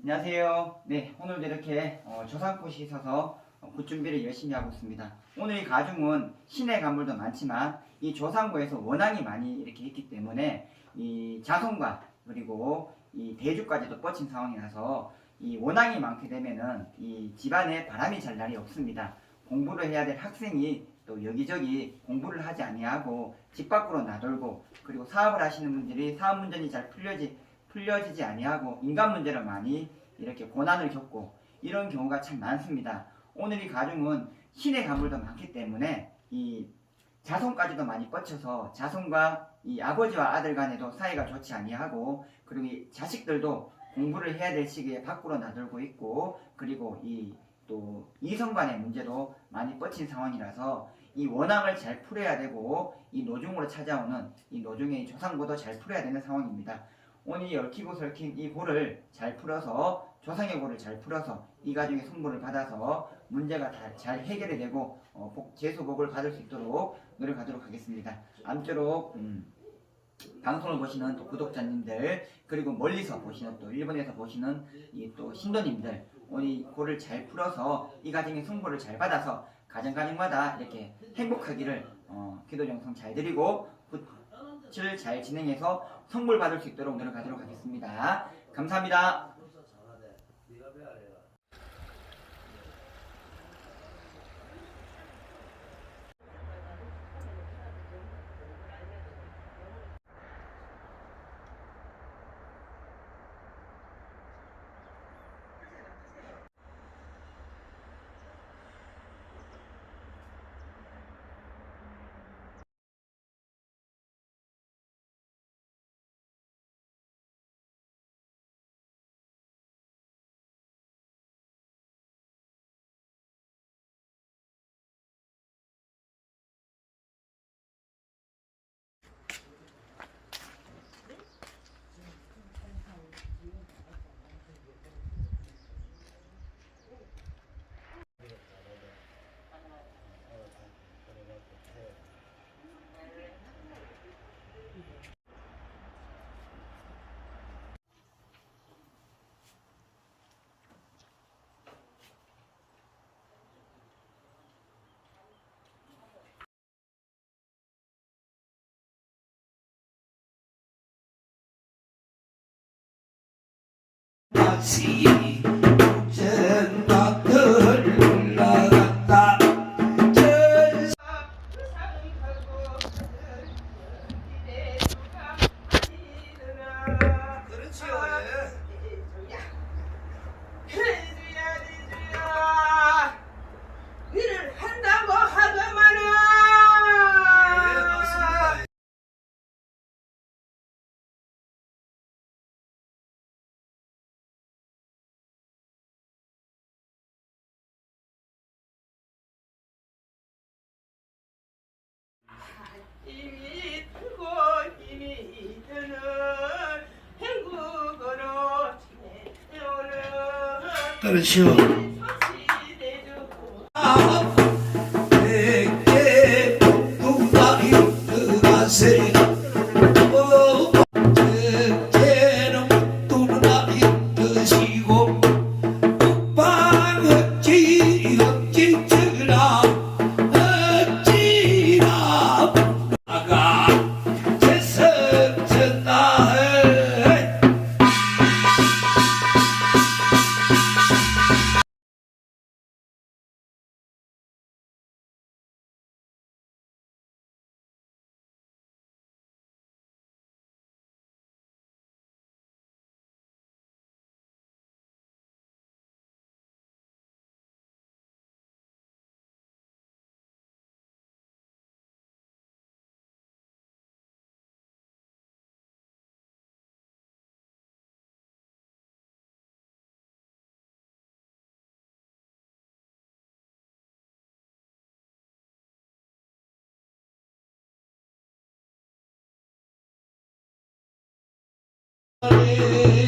안녕하세요. 네, 오늘도 이렇게 어, 조상꽃이 있어서 어, 굿 준비를 열심히 하고 있습니다. 오늘 이 가중은 시내 간물도 많지만 이 조상고에서 원앙이 많이 이렇게 있기 때문에 이 자손과 그리고 이 대주까지도 뻗친 상황이라서 이 원앙이 많게 되면은 이 집안에 바람이 잘 날이 없습니다. 공부를 해야 될 학생이 또 여기저기 공부를 하지 아니하고 집 밖으로 나돌고 그리고 사업을 하시는 분들이 사업 문제이 잘 풀려지 풀려지지 아니하고 인간 문제를 많이 이렇게 고난을 겪고 이런 경우가 참 많습니다. 오늘 이 가중은 신의 가물도 많기 때문에 이 자손까지도 많이 뻗쳐서 자손과 이 아버지와 아들 간에도 사이가 좋지 아니하고 그리고 이 자식들도 공부를 해야 될 시기에 밖으로 나돌고 있고 그리고 이 또 이성 간의 문제도 많이 뻗친 상황이라서 이 원앙을 잘 풀어야 되고 이 노중으로 찾아오는 이 노중의 조상고도 잘 풀어야 되는 상황입니다. 오늘 얽히고 설킨 이 고를 잘 풀어서 조상의 고를 잘 풀어서 이 가정의 성분을 받아서 문제가 다 잘 해결이 되고 어, 복, 재수복을 받을 수 있도록 노력하도록 하겠습니다. 아무쪼록 음, 방송을 보시는 또 구독자님들 그리고 멀리서 보시는 또 일본에서 보시는 이 또 신도님들 이 고를 잘 풀어서 이 가정의 성분을 잘 받아서 가정 가정마다 이렇게 행복하기를 어, 기도 정성 잘 드리고 굿을 잘 진행해서 선물 받을 수 있도록 노력하도록 하겠습니다. 감사합니다. 다 지내오는 Hare